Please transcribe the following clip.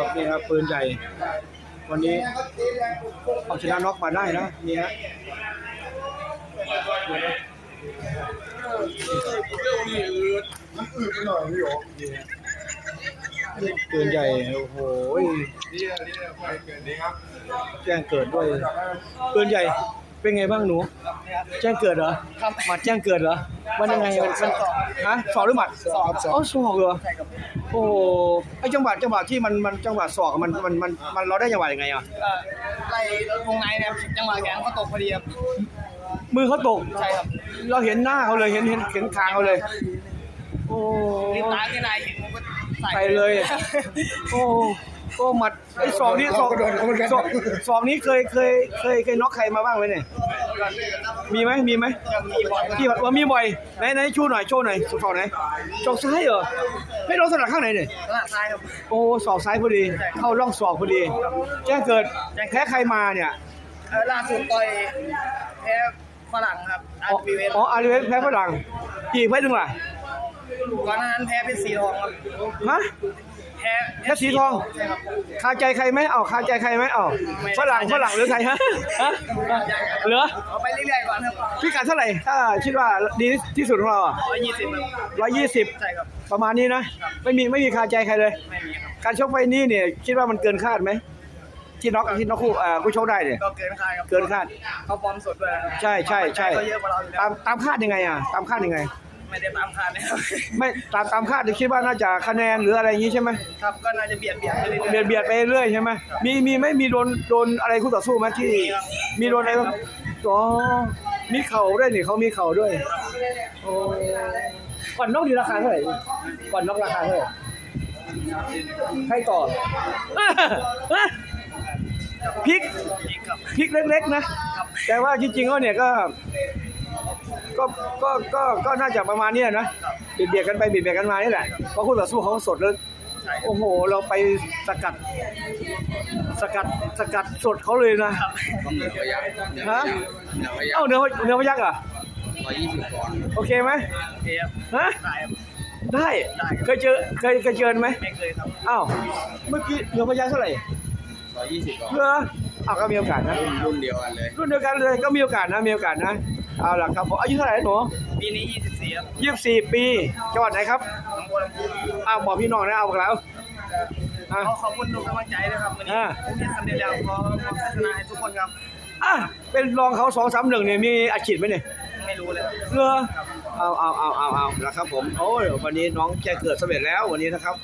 ครับนี่ครับปืนใหญ่ วันนี้เอาชนะน็อกมาได้นะนี่ฮะปืนใหญ่โอ้โหแจ้งเกิดด้วยปืนใหญ่ เป็นไงบ้างหนู แจ้งเกิดเหรอหมัดแจ้งเกิดเหรอมันยังไงมันมันฮะสอบหรือหมัดสอบ อ๋อสอบเหรอโอ้โหไอจังหวะจังหวะที่มันมันจังหวะศอกอะมันมันมันมันเราได้จังหวะยังไงอะก็ไล่วงในนะครับจังหวะแขนเขาตกพอดีครับมือเขาตก ใช่ครับเราเห็นหน้าเขาเลยเห็นเห็นเห็นคางเขาเลย โอ้ลิ้นตาที่นายเห็นผมก็ใส่เลย โอ้ โอ้หมัดไอศอกนี้ศอกศอกศอกนี้เคยเคยเคยเคยน็อกใครมาบ้างไหมเนี่ยมีไหมมีไหมมีบอลที่แบบว่ามีบ่อยไหนไหนชูหน่อยโชว์หน่อยศอกไหนศอกซ้ายเหรอไม่โดนสนับข้างไหนเนี่ยตลาดซ้ายครับโอ้ศอกซ้ายพอดี เข้าร่องศอกพอดีแจ้งเกิดแพ้ใครมาเนี่ยเออล่าสุดต่อยแพ้ฝรั่งครับอาอ๋อร์บีเวสอ๋ออาริเวสแพ้ฝรั่งกี่ไฟถึงล่ะก่อนหน้านั้นแพ้เพชรสีทองครับฮะ แพ้แพ้สีทองใช่ครับคาใจใครไหมเอ้าคาใจใครไหมเอ้าฝรั่งฝรั่งหรือใครฮะฮะเหรอเอาไปเรื่อยๆก่อนครับพิกัดเท่าไหร่ถ้าคิดว่าดีที่สุดของเราอะร้อยยี่สิบครับร้อยยี่สิบใช่ครับประมาณนี้นะไม่มีไม่มีคาใจใครเลยไม่มีครับการชกไฟนี้เนี่ยคิดว่ามันเกินคาดไหมที่น็อกที่น็อกคู่อ่าคู่ชกได้เนี่ยก็เกินคาดครับเกินคาดเขาปลอมสดด้วยนะครับใช่ใช่ใช่เขาเยอะกว่าเราอยู่แล้วตามตามคาดยังไงอะตามคาดยังไง ไม่ได้ตามคาดนะครับ ไม่ตามตามคาดคิดว่าน่าจะคะแนนหรืออะไรอย่างนี้ใช่ไหมครับก็น่าจะเบียดเบียดไปเรื่อยๆเบียดเบียดไปเรื่อยใช่ไหมมีมีไหม่มีโดนโดนอะไรคู่ต่อสู้ไหมที่ มีโดนอะไรบ้างอ๋อมีเข่าด้วยนี่เขามีเข่าด้วยโอ้ก่อนนอกดีราคาเท่าไหร่ก่อนนอกราคาเท่าไหร่ให้ต่อพริกอีกครับพริกเล็กๆนะ แต่ว่าจริงๆแล้วเนี่ยก็ ก็ก็ก็ก็น่าจะประมาณเนี้ยนะเบียดเบียดกันไปเบียดเบียดกันมานี่แหละเพราะคู่ต่อสู้เขาสดเลยใช่ครับโอ้โห เราไปสกัด สกัดสกัดสดเขาเลยนะเหนือพยักเหนือพฮะยักเหนือพยักเอ้าเนื้อเนื้อพยักษ์เหรอะร้อยยี่สิบปอนด์โอเคไหมโอเคครับฮะได้ครับได้ได้เคยเจอเคยเคยเจอไหมไม่เคยครับอ้าวเมื่อกี้เนื้อพยักษ์เท่าไหร่ร้อยยี่สิบปอนด์เหรออ้าวก็มีโอกาสนะรุ่นเดียวกันเลยรุ่นเดียวกันเลยก็มีโอกาสนะมีโอกาสนะ เอาล่ะครับผมอายุเท่าไหร่หนูปีนี้ 24ครับยี่สิบสี่ปีจังหวัดไหนครับน้องบัวลำพูอ้าวบอกพี่น้องนะเอาบอกแล้วอะ ขอขอบคุณทุกกำลังใจด้วยครับวันนี้อ่า ผมเห็นสำเร็จแล้วขอขอพัฒนาให้ทุกคนครับ อะเป็นรองเขาสองสามหนึ่งเนี่ยมีอาชีพไหมเนี่ย ไม่รู้เลยครับเหรอเอาเอาเอาเอาเอาแล้วครับผมโอ้ยวันนี้น้องแจ้งเกิดสำเร็จแล้ววันนี้นะครับ